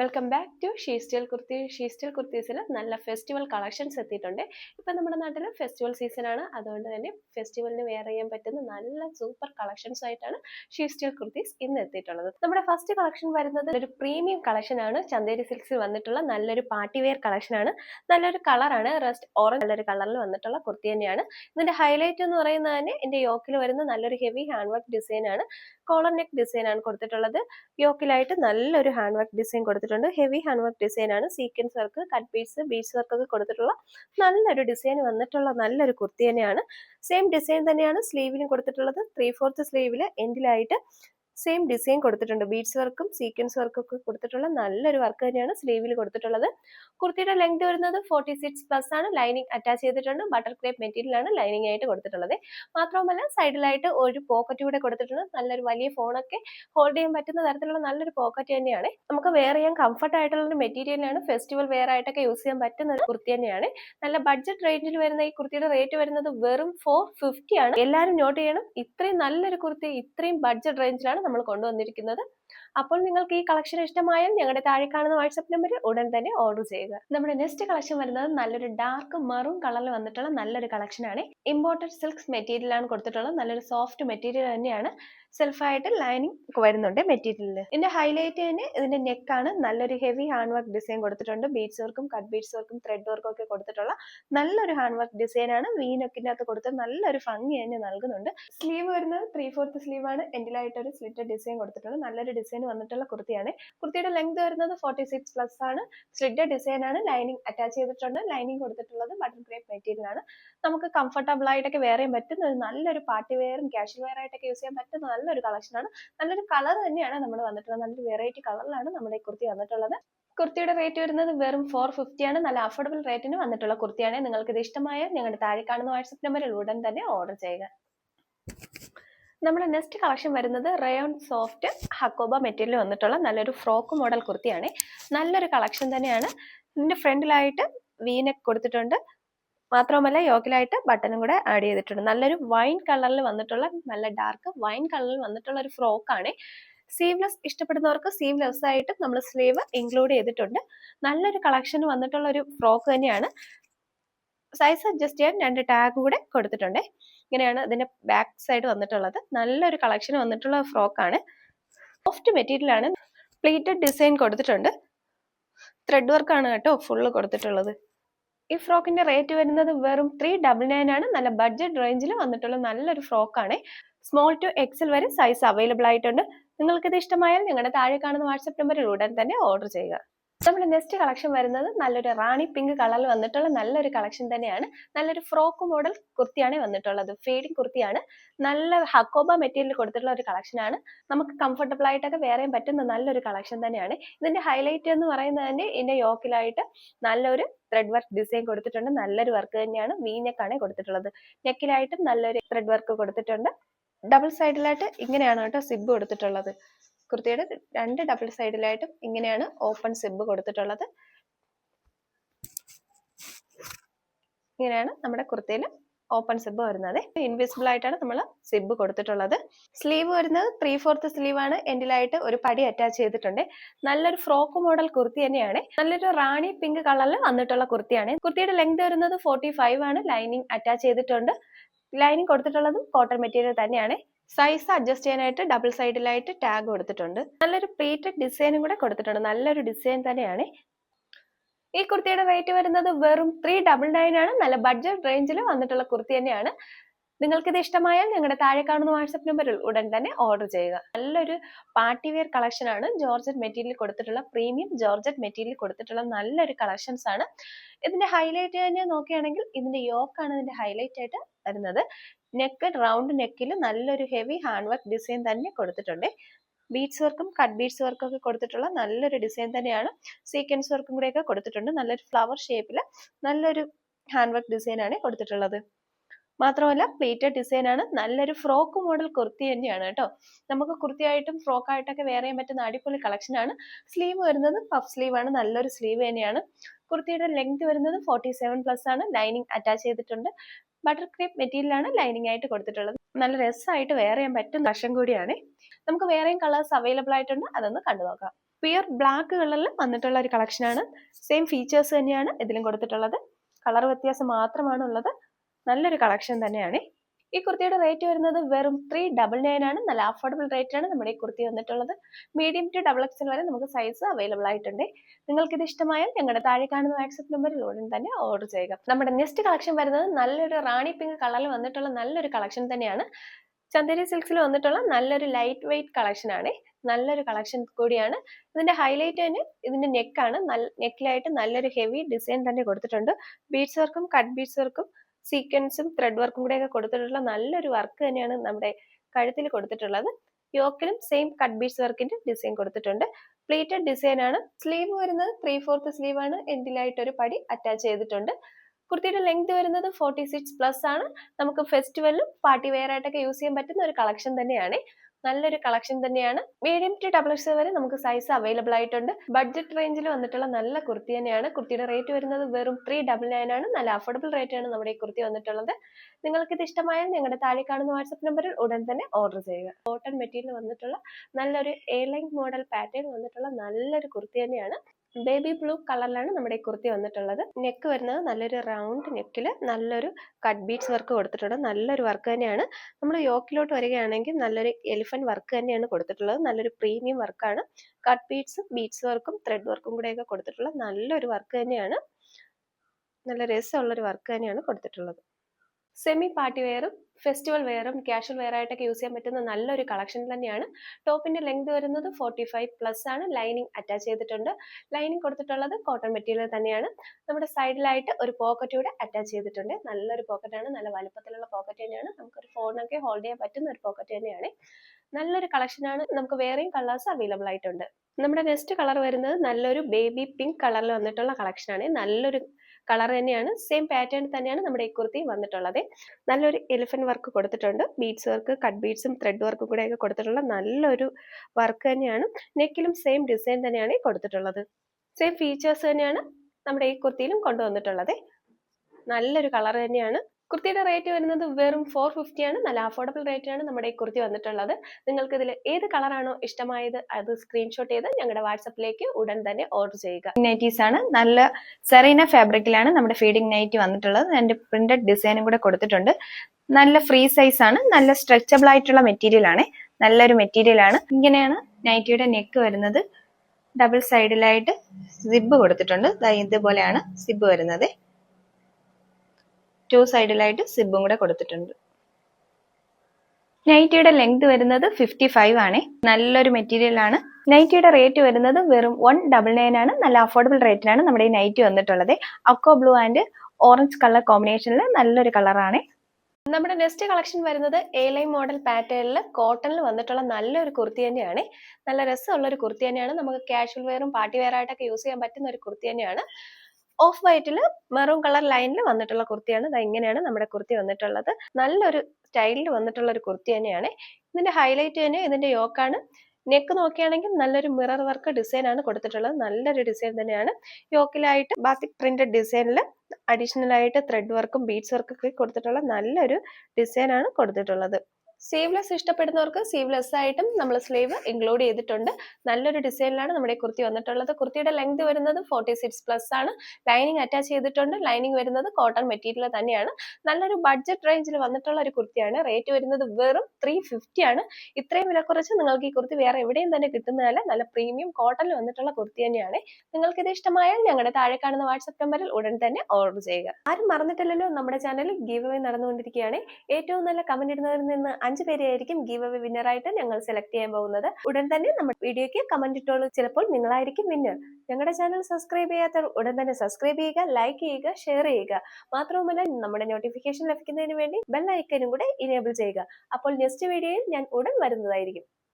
Welcome back to SheStyle kurti SheStyle കുർത്തീസിൽ നല്ല festival collections എത്തിയിട്ടുണ്ട്. ഇപ്പം നമ്മുടെ നാട്ടിൽ ഫെസ്റ്റിവൽ സീസൺ ആണ്. അതുകൊണ്ട് തന്നെ ഫെസ്റ്റിവലിന് വെയർ ചെയ്യാൻ പറ്റുന്ന നല്ല സൂപ്പർ കളക്ഷൻസ് ആയിട്ടാണ് ഷീസ്റ്റൽ കുർത്തീസ് ഇന്ന് എത്തിയിട്ടുള്ളത്. നമ്മുടെ ഫസ്റ്റ് കളക്ഷൻ വരുന്നത് ഒരു പ്രീമിയം കളക്ഷനാണ് ആണ്. ചന്തേരി സിൽക്സിൽ വന്നിട്ടുള്ള നല്ലൊരു പാർട്ടി വെയർ കളക്ഷനാണ് നല്ലൊരു കളറാണ് റെസ്റ്റ് ഓറഞ്ച് നല്ലൊരു കളറിൽ വന്നിട്ടുള്ള കുർത്തി തന്നെയാണ്. ഇതിന്റെ ഹൈലൈറ്റ് എന്ന് പറയുന്നത് തന്നെ എന്റെ യോക്കിൽ വരുന്ന നല്ലൊരു ഹെവി ഹാൻഡ് വർക്ക് ഡിസൈനാണ് കോളർ നെക്ക് ഡിസൈനാണ് കൊടുത്തിട്ടുള്ളത്. യോക്കിലായിട്ട് നല്ലൊരു ഹാൻഡ് വർക്ക് ഡിസൈൻ കൊടുത്തിട്ടുണ്ട്. ഹെവി ഹാൻഡ് വർക്ക് ഡിസൈൻ ആണ്. Sequence work cut beads beads work ഒക്കെ കൊടുത്തിട്ടുള്ള നല്ലൊരു ഡിസൈൻ വന്നിട്ടുള്ള നല്ലൊരു കുർത്തി തന്നെയാണ്. സെയിം ഡിസൈൻ തന്നെയാണ് സ്ലീവിലും കൊടുത്തിട്ടുള്ളത്. ത്രീ ഫോർത്ത് സ്ലീവിൽ എൻഡിലായിട്ട് സെയിം ഡിസൈൻ കൊടുത്തിട്ടുണ്ട്. ബീഡ്സ് വർക്കും സീക്വൻസ് വർക്കും ഒക്കെ കൊടുത്തിട്ടുള്ള നല്ലൊരു വർക്ക് തന്നെയാണ് സ്ലീവിൽ കൊടുത്തിട്ടുള്ളത്. കുർത്തിയുടെ ലെങ്ത് വരുന്നത് ഫോർട്ടി സിക്സ് പ്ലസ് ആണ്. ലൈനിങ് അറ്റാച്ച് ചെയ്തിട്ടുണ്ട്. ബട്ടർ ക്രേപ്പ് മെറ്റീരിയൽ ആണ് ലൈനിങ് ആയിട്ട് കൊടുത്തിട്ടുള്ളത്. മാത്രവുമല്ല സൈഡിലായിട്ട് ഒരു പോക്കറ്റ് കൂടെ കൊടുത്തിട്ടുണ്ട്. നല്ലൊരു വലിയ ഫോണൊക്കെ ഹോൾഡ് ചെയ്യാൻ പറ്റുന്ന തരത്തിലുള്ള നല്ലൊരു പോക്കറ്റ് തന്നെയാണ്. നമുക്ക് വേറെ ചെയ്യാൻ കംഫർട്ട് ആയിട്ടുള്ള ഒരു മെറ്റീരിയലാണ് ഫെസ്റ്റിവൽ വെയർ ആയിട്ടൊക്കെ യൂസ് ചെയ്യാൻ പറ്റുന്ന ഒരു കുർത്തി തന്നെയാണ്. നല്ല ബഡ്ജറ്റ് റേഞ്ചിൽ വരുന്ന ഈ കുർത്തിയുടെ റേറ്റ് വരുന്നത് വെറും ഫോർ ഫിഫ്റ്റി ആണ്. എല്ലാവരും നോട്ട് ചെയ്യണം. ഇത്രയും നല്ലൊരു കുർത്തി ഇത്രയും ബഡ്ജറ്റ് റേഞ്ചിലാണ് നമ്മൾ കൊണ്ടുവന്നിരിക്കുന്നത്. അപ്പോൾ നിങ്ങൾക്ക് ഈ കളക്ഷൻ ഇഷ്ടമായാൽ ഞങ്ങളുടെ താഴെ കാണുന്ന വാട്സപ്പ് നമ്പറിൽ ഉടൻ തന്നെ ഓർഡർ ചെയ്യുക. നമ്മുടെ നെക്സ്റ്റ് കളക്ഷൻ വരുന്നത് നല്ലൊരു ഡാർക്ക് മറൂൺ കളറിൽ വന്നിട്ടുള്ള നല്ലൊരു കളക്ഷൻ ആണ്. ഇമ്പോർട്ടഡ് സിൽക്സ് മെറ്റീരിയൽ ആണ് കൊടുത്തിട്ടുള്ളത്. നല്ലൊരു സോഫ്റ്റ് മെറ്റീരിയൽ തന്നെയാണ്. സെൽഫായിട്ട് ലൈനിങ് വരുന്നുണ്ട് മെറ്റീരിയലിൽ ഇതിന്റെ ഹൈലൈറ്റ് തന്നെ ഇതിന്റെ നെക്കാണ് നല്ലൊരു ഹെവി ഹാൻഡ് വർക്ക് ഡിസൈൻ കൊടുത്തിട്ടുണ്ട്. ബീഡ്സ് വർക്കും കട്ട് ബീഡ്സ് വർക്കും ത്രെഡ് വർക്കും ഒക്കെ കൊടുത്തിട്ടുള്ള നല്ലൊരു ഹാൻഡ് വർക്ക് ഡിസൈൻ ആണ് വി നെക്കിന്റെ അകത്ത് കൊടുത്ത് നല്ലൊരു ഭംഗി തന്നെ നൽകുന്നുണ്ട്. സ്ലീവ് വരുന്നത് ത്രീ ഫോർത്ത് സ്ലീവ് ആണ്. എൻഡിലായിട്ട് ഒരു സ്ലിറ്റഡ് ഡിസൈൻ കൊടുത്തിട്ടുണ്ട്. നല്ലൊരു ഡിസൈൻ വന്നിട്ടുള്ള കുർത്തിയാണ്. കുർത്തിയുടെ ലെങ്ത് വരുന്നത് ഫോർട്ടി സിക്സ് പ്ലസ് ആണ്. സ്ലിറ്റഡ് ഡിസൈൻ ആണ്. ലൈനിങ് അറ്റാച്ച് ചെയ്തിട്ടുണ്ട്. ലൈനിങ് കൊടുത്തിട്ടുള്ളത് ബട്ടർ ക്രേപ്പ് മെറ്റീരിയൽ ആണ്. നമുക്ക് കംഫർട്ടബിൾ ആയിട്ടൊക്കെ വേറെയും പറ്റുന്ന ഒരു നല്ലൊരു പാർട്ടി വെയറും കാഷ്വൽ വെയർ ആയിട്ടൊക്കെ യൂസ് ചെയ്യാൻ പറ്റുന്ന നല്ലൊരു കളക്ഷൻ ആണ് നല്ലൊരു കളർ തന്നെയാണ് നമ്മൾ വന്നിട്ടുള്ളത്. നല്ലൊരു വെറൈറ്റി കളറിലാണ് നമ്മുടെ ഈ കുർത്തി വന്നിട്ടുള്ളത്. കുർത്തിയുടെ റേറ്റ് വരുന്നത് വെറും ഫോർ ഫിഫ്റ്റി ആണ്. നല്ല അഫോർഡബിൾ റേറ്റിന് വന്നിട്ടുള്ള കുർത്തിയാണ്. നിങ്ങൾക്ക് ഇത് ഇഷ്ടമായാൽ ഞങ്ങളുടെ താഴെ കാണുന്ന വാട്സപ്പ് നമ്പറിൽ ഉടൻ തന്നെ ഓർഡർ ചെയ്യുക. നമ്മുടെ നെക്സ്റ്റ് കളക്ഷൻ വരുന്നത് റയോൺ സോഫ്റ്റ് ഹക്കോബ മെറ്റീരിയൽ വന്നിട്ടുള്ള നല്ലൊരു ഫ്രോക്ക് മോഡൽ കുർത്തിയാണ്. നല്ലൊരു കളക്ഷൻ തന്നെയാണ്. ഇതിന്റെ ഫ്രണ്ടിലായിട്ട് വീനെക്ക് കൊടുത്തിട്ടുണ്ട്. മാത്രമല്ല യോക്കിലായിട്ട് ബട്ടനും കൂടെ ആഡ് ചെയ്തിട്ടുണ്ട്. നല്ലൊരു വൈൻ കളറിൽ വന്നിട്ടുള്ള നല്ല ഡാർക്ക് വൈൻ കളറിൽ വന്നിട്ടുള്ള ഒരു ഫ്രോക്കാണ് സീവ്ലെസ് ഇഷ്ടപ്പെടുന്നവർക്ക് സീവ്ലെസ് ആയിട്ടും നമ്മൾ സ്ലീവ് ഇൻക്ലൂഡ് ചെയ്തിട്ടുണ്ട്. നല്ലൊരു കളക്ഷൻ വന്നിട്ടുള്ള ഒരു ഫ്രോക്ക് തന്നെയാണ്. സൈസ് അഡ്ജസ്റ്റ് ചെയ്യാൻ രണ്ട് ടാഗ് കൂടെ കൊടുത്തിട്ടുണ്ട്. ഇങ്ങനെയാണ് അതിന്റെ ബാക്ക് സൈഡ് വന്നിട്ടുള്ളത്. നല്ലൊരു കളക്ഷൻ വന്നിട്ടുള്ള ഫ്രോക്കാണ് സോഫ്റ്റ് മെറ്റീരിയൽ ആണ്. പ്ലീറ്റഡ് ഡിസൈൻ കൊടുത്തിട്ടുണ്ട്. ത്രെഡ് വർക്കാണ് കേട്ടോ ഫുള്ള് കൊടുത്തിട്ടുള്ളത്. ഈ ഫ്രോക്കിന്റെ റേറ്റ് വരുന്നത് വെറും ത്രീ ഡബിൾ നയൻ ആണ്. നല്ല ബഡ്ജറ്റ് റേഞ്ചിൽ വന്നിട്ടുള്ള നല്ലൊരു ഫ്രോക്കാണ്. സ്മോൾ ടു എക്സൽ വരെ സൈസ് അവൈലബിൾ ആയിട്ടുണ്ട്. നിങ്ങൾക്ക് ഇത് ഇഷ്ടമായാൽ ഞങ്ങളുടെ താഴെ കാണുന്ന വാട്സപ്പ് നമ്പറിൽ ഉടൻ തന്നെ ഓർഡർ ചെയ്യുക. നമ്മുടെ നെക്സ്റ്റ് കളക്ഷൻ വരുന്നത് നല്ലൊരു റാണി പിങ്ക് കളറിൽ വന്നിട്ടുള്ള നല്ലൊരു കളക്ഷൻ തന്നെയാണ്. നല്ലൊരു ഫ്രോക്ക് മോഡൽ കുർത്തിയാണ് വന്നിട്ടുള്ളത്. ഫീഡിങ് കുർത്തിയാണ്. നല്ല ഹക്കോബ മെറ്റീരിയൽ കൊടുത്തിട്ടുള്ള ഒരു കളക്ഷൻ ആണ്. നമുക്ക് കംഫർട്ടബിൾ ആയിട്ടൊക്കെ വേറെയും പറ്റുന്ന നല്ലൊരു കളക്ഷൻ തന്നെയാണ്. ഇതിന്റെ ഹൈലൈറ്റ് എന്ന് പറയുന്നത് തന്നെ ഇതിന്റെ യോക്കിലായിട്ട് നല്ലൊരു ത്രെഡ് വർക്ക് ഡിസൈൻ കൊടുത്തിട്ടുണ്ട്. നല്ലൊരു വർക്ക് തന്നെയാണ് വി നെക്കാണ് കൊടുത്തിട്ടുള്ളത്. നെക്കിലായിട്ടും നല്ലൊരു ത്രെഡ് വർക്ക് കൊടുത്തിട്ടുണ്ട്. ഡബിൾ സൈഡിലായിട്ട് ഇങ്ങനെയാണ് കേട്ടോ സിബ് കൊടുത്തിട്ടുള്ളത്. കുർത്തിയുടെ രണ്ട് ഡബിൾ സൈഡിലായിട്ടും ഇങ്ങനെയാണ് ഓപ്പൺ സിബ് കൊടുത്തിട്ടുള്ളത്. ഇങ്ങനെയാണ് നമ്മുടെ കുർത്തിയിൽ ഓപ്പൺ സിബ് വരുന്നത്. ഇൻവിസിബിൾ ആയിട്ടാണ് നമ്മൾ സിബ് കൊടുത്തിട്ടുള്ളത്. സ്ലീവ് വരുന്നത് ത്രീ ഫോർത്ത് സ്ലീവ് ആണ്. എൻഡിലായിട്ട് ഒരു പടി അറ്റാച്ച് ചെയ്തിട്ടുണ്ട്. നല്ലൊരു ഫ്രോക്ക് മോഡൽ കുർത്തി തന്നെയാണ്. നല്ലൊരു റാണി പിങ്ക് കളറിൽ വന്നിട്ടുള്ള കുർത്തിയാണ്. കുർത്തിയുടെ ലെങ്ത് വരുന്നത് ഫോർട്ടി ഫൈവ് ആണ്. ലൈനിങ് അറ്റാച്ച് ചെയ്തിട്ടുണ്ട്. ലൈനിങ് കൊടുത്തിട്ടുള്ളതും കോട്ടൺ മെറ്റീരിയൽ തന്നെയാണ്. സൈസ് അഡ്ജസ്റ്റ് ചെയ്യാനായിട്ട് ഡബിൾ സൈഡിലായിട്ട് ടാഗ് കൊടുത്തിട്ടുണ്ട്. നല്ലൊരു പ്ലേറ്റഡ് ഡിസൈനും കൂടെ കൊടുത്തിട്ടുണ്ട്. നല്ലൊരു ഡിസൈൻ തന്നെയാണ്. ഈ കുർത്തിയുടെ റേറ്റ് വരുന്നത് വെറും ത്രീ ഡബിൾ നയൻ ആണ്. നല്ല ബഡ്ജറ്റ് റേഞ്ചിൽ വന്നിട്ടുള്ള കുർത്തി തന്നെയാണ്. നിങ്ങൾക്ക് ഇത് ഇഷ്ടമായാൽ ഞങ്ങളുടെ താഴെ കാണുന്ന വാട്സപ്പ് നമ്പറിൽ ഉടൻ തന്നെ ഓർഡർ ചെയ്യുക. നല്ലൊരു പാർട്ടി വെയർ കളക്ഷൻ ആണ്. ജോർജറ്റ് മെറ്റീരിയൽ കൊടുത്തിട്ടുള്ള പ്രീമിയം ജോർജറ്റ് മെറ്റീരിയൽ കൊടുത്തിട്ടുള്ള നല്ലൊരു കളക്ഷൻസ് ആണ്. ഇതിന്റെ ഹൈലൈറ്റ് തന്നെ നോക്കുകയാണെങ്കിൽ ഇതിന്റെ യോക്കാണ് ഇതിന്റെ ഹൈലൈറ്റ് ആയിട്ട് വരുന്നത്. നെക്ക് റൗണ്ട് നെക്കിൽ നല്ലൊരു ഹെവി ഹാൻഡ് വർക്ക് ഡിസൈൻ തന്നെ കൊടുത്തിട്ടുണ്ട്. ബീഡ്സ് വർക്കും കട്ട് ബീഡ്സ് വർക്കും ഒക്കെ കൊടുത്തിട്ടുള്ള നല്ലൊരു ഡിസൈൻ തന്നെയാണ്. സീക്വൻസ് വർക്കും കൂടെയൊക്കെ കൊടുത്തിട്ടുണ്ട്. നല്ലൊരു ഫ്ലവർ ഷേപ്പിൽ നല്ലൊരു ഹാൻഡ് വർക്ക് ഡിസൈൻ ആണ് കൊടുത്തിട്ടുള്ളത്. മാത്രമല്ല പ്ലേറ്റഡ് ഡിസൈൻ ആണ്. നല്ലൊരു ഫ്രോക്ക് മോഡൽ കുർത്തി തന്നെയാണ് കേട്ടോ. നമുക്ക് കുർത്തിയായിട്ടും ഫ്രോക്കായിട്ടൊക്കെ വേറെ പറ്റുന്ന അടിപൊളി കളക്ഷൻ ആണ്. സ്ലീവ് വരുന്നത് പഫ് സ്ലീവ് ആണ്. നല്ലൊരു സ്ലീവ് തന്നെയാണ്. കുർത്തിയുടെ ലെങ്ത് വരുന്നത് ഫോർട്ടി സെവൻ പ്ലസ് ആണ്. ലൈനിങ് അറ്റാച്ച് ചെയ്തിട്ടുണ്ട്. ബട്ടർ ക്രീപ്പ് മെറ്റീരിയലാണ് ലൈനിങ് ആയിട്ട് കൊടുത്തിട്ടുള്ളത്. നല്ല രസമായിട്ട് വെയർ ചെയ്യാൻ പറ്റുന്ന വശം കൂടിയാണ് നമുക്ക് വേറെയും കളേഴ്സ് അവൈലബിൾ ആയിട്ടുണ്ട്. അതൊന്ന് കണ്ടു നോക്കാം. പ്യുർ ബ്ലാക്ക് കളറിൽ വന്നിട്ടുള്ള ഒരു കളക്ഷനാണ് സെയിം ഫീച്ചേഴ്സ് തന്നെയാണ് ഇതിലും കൊടുത്തിട്ടുള്ളത്. കളർ വ്യത്യാസം മാത്രമാണ് ഉള്ളത്. നല്ലൊരു കളക്ഷൻ തന്നെയാണ്. ഈ കുർത്തിയുടെ റേറ്റ് വരുന്നത് വെറും ത്രീ ഡബിൾ നയൻ ആണ്. നല്ല അഫോർഡബിൾ റേറ്റ് ആണ് നമ്മുടെ ഈ കുർത്തി വന്നിട്ടുള്ളത്. മീഡിയം ടു ഡബിൾ എക്സൽ വരെ നമുക്ക് സൈസ് അവൈലബിൾ ആയിട്ടുണ്ട്. നിങ്ങൾക്ക് ഇത് ഇഷ്ടമായാൽ ഞങ്ങളുടെ താഴെ കാണുന്ന വാട്സപ്പ് നമ്പറിൽ ഉടൻ തന്നെ ഓർഡർ ചെയ്യുക. നമ്മുടെ നെക്സ്റ്റ് കളക്ഷൻ വരുന്നത് നല്ലൊരു റാണി പിങ്ക് കളറിൽ വന്നിട്ടുള്ള നല്ലൊരു കളക്ഷൻ തന്നെയാണ്. ചന്ദേരി സിൽക്സിൽ വന്നിട്ടുള്ള നല്ലൊരു ലൈറ്റ് വെയിറ്റ് കളക്ഷൻ ആണ്. നല്ലൊരു കളക്ഷൻ കൂടിയാണ്. ഇതിന്റെ ഹൈലൈറ്റ് തന്നെ ഇതിന്റെ നെക്കാണ് നെക്കിലായിട്ട് നല്ലൊരു ഹെവി ഡിസൈൻ തന്നെ കൊടുത്തിട്ടുണ്ട്. ബീഡ്സ് വർക്കും കട്ട് ബീഡ്സ് വർക്കും സീക്വൻസും ത്രെഡ് വർക്കും കൂടെയൊക്കെ കൊടുത്തിട്ടുള്ള നല്ലൊരു വർക്ക് തന്നെയാണ് നമ്മുടെ കഴുത്തിൽ കൊടുത്തിട്ടുള്ളത്. യോക്കിലും സെയിം കട്ട് ബീഡ്സ് വർക്കിന്റെ ഡിസൈൻ കൊടുത്തിട്ടുണ്ട്. പ്ലേറ്റഡ് ഡിസൈൻ ആണ്. സ്ലീവ് വരുന്നത് ത്രീ ഫോർത്ത് സ്ലീവ് ആണ്. എൻഡിലായിട്ട് ഒരു പടി അറ്റാച്ച് ചെയ്തിട്ടുണ്ട്. കുർത്തിയുടെ ലെങ്ത് വരുന്നത് ഫോർട്ടി സിക്സ് പ്ലസ് ആണ്. നമുക്ക് ഫെസ്റ്റിവലിലും പാർട്ടി വെയർ ആയിട്ടൊക്കെ യൂസ് ചെയ്യാൻ പറ്റുന്ന ഒരു കളക്ഷൻ തന്നെയാണ്. നല്ലൊരു കളക്ഷൻ തന്നെയാണ്. മീഡിയം ടു ഡബിൾ എക്സ് വരെ നമുക്ക് സൈസ് അവൈലബിൾ ആയിട്ടുണ്ട്. ബഡ്ജറ്റ് റേഞ്ചിൽ വന്നിട്ടുള്ള നല്ല കുർത്തി തന്നെയാണ്. കുർത്തിയുടെ റേറ്റ് വരുന്നത് വെറും ത്രീ ഡബിൾ നയൻ ആണ്. നല്ല അഫോർഡബിൾ റേറ്റ് ആണ് നമ്മുടെ ഈ കുർത്തി വന്നിട്ടുള്ളത്. നിങ്ങൾക്ക് ഇത് ഇഷ്ടമായാൽ ഞങ്ങളുടെ താഴെ കാണുന്ന വാട്സപ്പ് നമ്പറിൽ ഉടൻ തന്നെ ഓർഡർ ചെയ്യുക. കോട്ടൺ മെറ്റീരിയൽ വന്നിട്ടുള്ള നല്ലൊരു എയർലൈൻ മോഡൽ പാറ്റേൺ വന്നിട്ടുള്ള നല്ലൊരു കുർത്തി തന്നെയാണ്. ബേബി ബ്ലൂ കളറിലാണ് നമ്മുടെ ഈ കുർത്തി വന്നിട്ടുള്ളത്. നെക്ക് വരുന്നത് നല്ലൊരു റൗണ്ട് നെക്കിൽ നല്ലൊരു കട്ട് ബീഡ്സ് വർക്ക് കൊടുത്തിട്ടുണ്ട്. നല്ലൊരു വർക്ക് തന്നെയാണ്. നമ്മൾ യോക്കിലോട്ട് വരികയാണെങ്കിൽ നല്ലൊരു എലിഫന്റ് വർക്ക് തന്നെയാണ് കൊടുത്തിട്ടുള്ളത്. നല്ലൊരു പ്രീമിയം വർക്കാണ് കട്ട് ബീഡ്സും ബീഡ്സ് വർക്കും ത്രെഡ് വർക്കും കൂടെയൊക്കെ കൊടുത്തിട്ടുള്ള നല്ലൊരു വർക്ക് തന്നെയാണ്. നല്ല രസമുള്ളൊരു വർക്ക് തന്നെയാണ് കൊടുത്തിട്ടുള്ളത്. സെമി പാർട്ടി വെയറും ഫെസ്റ്റിവൽ വെയറും കാഷ്വൽ വെയർ ആയിട്ടൊക്കെ യൂസ് ചെയ്യാൻ പറ്റുന്ന നല്ലൊരു കളക്ഷൻ തന്നെയാണ്. ടോപ്പിന്റെ ലെങ്ത് വരുന്നത് ഫോർട്ടി ഫൈവ് പ്ലസ് ആണ്. ലൈനിങ് അറ്റാച്ച് ചെയ്തിട്ടുണ്ട്. ലൈനിങ് കൊടുത്തിട്ടുള്ളത് കോട്ടൺ മെറ്റീരിയൽ തന്നെയാണ്. നമ്മുടെ സൈഡിലായിട്ട് ഒരു പോക്കറ്റ് കൂടെ അറ്റാച്ച് ചെയ്തിട്ടുണ്ട്. നല്ലൊരു പോക്കറ്റാണ് നല്ല വലുപ്പത്തിലുള്ള പോക്കറ്റ് തന്നെയാണ്. നമുക്കൊരു ഫോണൊക്കെ ഹോൾഡ് ചെയ്യാൻ പറ്റുന്ന ഒരു പോക്കറ്റ് തന്നെയാണ്. നല്ലൊരു കളക്ഷനാണ് നമുക്ക് വേറെയും കളേഴ്സ് അവൈലബിൾ ആയിട്ടുണ്ട്. നമ്മുടെ നെക്സ്റ്റ് കളർ വരുന്നത് നല്ലൊരു ബേബി പിങ്ക് കളറിൽ വന്നിട്ടുള്ള കളക്ഷനാണ് നല്ലൊരു കളർ തന്നെയാണ് സെയിം പാറ്റേൺ തന്നെയാണ് നമ്മുടെ ഈ കുർത്തി വന്നിട്ടുള്ളത്. നല്ലൊരു എലിഫന്റ് വർക്ക് കൊടുത്തിട്ടുണ്ട്. ബീഡ്സ് വർക്ക് കട്ട് ബീഡ്സും ത്രെഡ് വർക്കും കൂടെയൊക്കെ കൊടുത്തിട്ടുള്ള നല്ലൊരു വർക്ക് തന്നെയാണ്. നെക്കിലും സെയിം ഡിസൈൻ തന്നെയാണ് കൊടുത്തിട്ടുള്ളത്. സെയിം ഫീച്ചേഴ്സ് തന്നെയാണ് നമ്മുടെ ഈ കുർത്തിയിലും കൊണ്ടുവന്നിട്ടുള്ളത്. നല്ലൊരു കളർ തന്നെയാണ്. കുർത്തിയുടെ റേറ്റ് വരുന്നത് വെറും ഫോർ ആണ്. നല്ല അഫോർഡബിൾ റേറ്റിനാണ് നമ്മുടെ ഈ കുർത്തി വന്നിട്ടുള്ളത്. നിങ്ങൾക്ക് ഇതിൽ ഏത് കളറാണോ ഇഷ്ടമായത് അത് സ്ക്രീൻഷോട്ട് ചെയ്ത് ഞങ്ങളുടെ വാട്സപ്പിലേക്ക് ഉടൻ തന്നെ ഓർഡർ ചെയ്യുക. നൈറ്റീസ് ആണ്. നല്ല സെറീന ഫാബ്രിക്കിലാണ് നമ്മുടെ ഫീഡിംഗ് നൈറ്റ് വന്നിട്ടുള്ളത്. അതിന്റെ പ്രിന്റഡ് ഡിസൈനും കൂടെ കൊടുത്തിട്ടുണ്ട്. നല്ല ഫ്രീ സൈസ് ആണ്. നല്ല സ്ട്രെച്ചബിൾ ആയിട്ടുള്ള മെറ്റീരിയൽ ആണ്. നല്ലൊരു മെറ്റീരിയൽ ആണ്. ഇങ്ങനെയാണ് നൈറ്റിയുടെ നെക്ക് വരുന്നത്. ഡബിൾ സൈഡിലായിട്ട് സിബ് കൊടുത്തിട്ടുണ്ട്. ഇതുപോലെയാണ് സിബ് വരുന്നത്. ടു സൈഡിലായിട്ട് സിബും കൂടെ കൊടുത്തിട്ടുണ്ട്. നൈറ്റിയുടെ ലെങ്ത് വരുന്നത് ഫിഫ്റ്റി ഫൈവ് ആണ്. നല്ലൊരു മെറ്റീരിയൽ ആണ്. നൈറ്റിയുടെ റേറ്റ് വരുന്നത് വെറും വൺ ഡബിൾ നയൻ ആണ്. നല്ല അഫോർഡബിൾ റേറ്റിനാണ് നമ്മുടെ ഈ നൈറ്റി വന്നിട്ടുള്ളത്. അക്കോ ബ്ലൂ ആൻഡ് ഓറഞ്ച് കളർ കോമ്പിനേഷനിൽ നല്ലൊരു കളറാണ് നമ്മുടെ നെക്സ്റ്റ് കളക്ഷൻ വരുന്നത് എ ലൈൻ മോഡൽ പാറ്റേണിൽ കോട്ടണിൽ വന്നിട്ടുള്ള നല്ലൊരു കുർത്തി തന്നെയാണ്. നല്ല രസമുള്ള ഒരു കുർത്തി തന്നെയാണ്. നമുക്ക് കാഷ്വൽ വെയറും പാർട്ടി വെയറായിട്ടൊക്കെ യൂസ് ചെയ്യാൻ പറ്റുന്ന ഒരു കുർത്തി തന്നെയാണ്. ഓഫ് വൈറ്റിൽ മെറൂൺ കളർ ലൈനിൽ വന്നിട്ടുള്ള കുർത്തിയാണ്. ഇത് ഇങ്ങനെയാണ് നമ്മുടെ കുർത്തി വന്നിട്ടുള്ളത്. നല്ലൊരു സ്റ്റൈലിൽ വന്നിട്ടുള്ള ഒരു കുർത്തി തന്നെയാണ്. ഇതിന്റെ ഹൈലൈറ്റ് തന്നെ ഇതിന്റെ യോക്കാണ്. നെക്ക് നോക്കുകയാണെങ്കിൽ നല്ലൊരു മിറർ വർക്ക് ഡിസൈൻ ആണ് കൊടുത്തിട്ടുള്ളത്. നല്ലൊരു ഡിസൈൻ തന്നെയാണ്. യോക്കിലായിട്ട് ബാത്തിക് പ്രിന്റഡ് ഡിസൈനിൽ അഡീഷണൽ ആയിട്ട് ത്രെഡ് വർക്കും ബീഡ്സ് വർക്കും കൊടുത്തിട്ടുള്ള നല്ലൊരു ഡിസൈൻ ആണ് കൊടുത്തിട്ടുള്ളത്. സീവ്ലെസ് ഇഷ്ടപ്പെടുന്നവർക്ക് സ്ലീവ്ലെസ് ആയിട്ടും നമ്മൾ സ്ലീവ് ഇൻക്ലൂഡ് ചെയ്തിട്ടുണ്ട്. നല്ലൊരു ഡിസൈനിലാണ് നമ്മുടെ കുർത്തി വന്നിട്ടുള്ളത്. കുർത്തിയുടെ ലെങ്ത് വരുന്നത് ഫോർട്ടി സിക്സ് പ്ലസ് ആണ്. ലൈനിങ് അറ്റാച്ച് ചെയ്തിട്ടുണ്ട്. ലൈനിങ് വരുന്നത് കോട്ടൺ മെറ്റീരിയൽ തന്നെയാണ്. നല്ലൊരു ബഡ്ജറ്റ് റേഞ്ചിൽ വന്നിട്ടുള്ള ഒരു കുർത്തിയാണ്. റേറ്റ് വരുന്നത് വെറും ത്രീ ഫിഫ്റ്റി ആണ്. ഇത്രയും വില കുറച്ച് നിങ്ങൾക്ക് ഈ കുർത്തി വേറെ എവിടെയും തന്നെ കിട്ടുന്നതല്ല. നല്ല പ്രീമിയം കോട്ടണിൽ വന്നിട്ടുള്ള കുർത്തി തന്നെയാണ്. നിങ്ങൾക്ക് ഇത് ഇഷ്ടമായാൽ ഞങ്ങളുടെ താഴെ കാണുന്ന വാട്സപ്പ് നമ്പറിൽ ഉടൻ തന്നെ ഓർഡർ ചെയ്യുക. ആരും മറന്നിട്ടില്ലല്ലോ നമ്മുടെ ചാനലിൽ ഗീവ് അവേ നടന്നുകൊണ്ടിരിക്കുകയാണ്. ഏറ്റവും നല്ല കമന്റ് ഇടുന്നവരിൽ നിന്ന് അഞ്ച് പേരെയായിരിക്കും ഗീവ് അവേ വിന്നർ ആയിട്ട് ഞങ്ങൾ സെലക്ട് ചെയ്യാൻ പോകുന്നത്. ഉടൻ തന്നെ നമ്മുടെ വീഡിയോയ്ക്ക് കമന്റ് ഇട്ടോളൂ. ചിലപ്പോൾ നിങ്ങളായിരിക്കും വിന്നർ ഞങ്ങളുടെ ചാനൽ സബ്സ്ക്രൈബ് ചെയ്യാത്തവർ ഉടൻ തന്നെ സബ്സ്ക്രൈബ് ചെയ്യുക ലൈക്ക് ചെയ്യുക ഷെയർ ചെയ്യുക. മാത്രവുമല്ല നമ്മുടെ നോട്ടിഫിക്കേഷൻ ലഭിക്കുന്നതിന് വേണ്ടി ബെൽ ഐക്കനും കൂടെ ഇനേബിൾ ചെയ്യുക. അപ്പോൾ നെക്സ്റ്റ് വീഡിയോയിൽ ഞാൻ ഉടൻ വരുന്നതായിരിക്കും.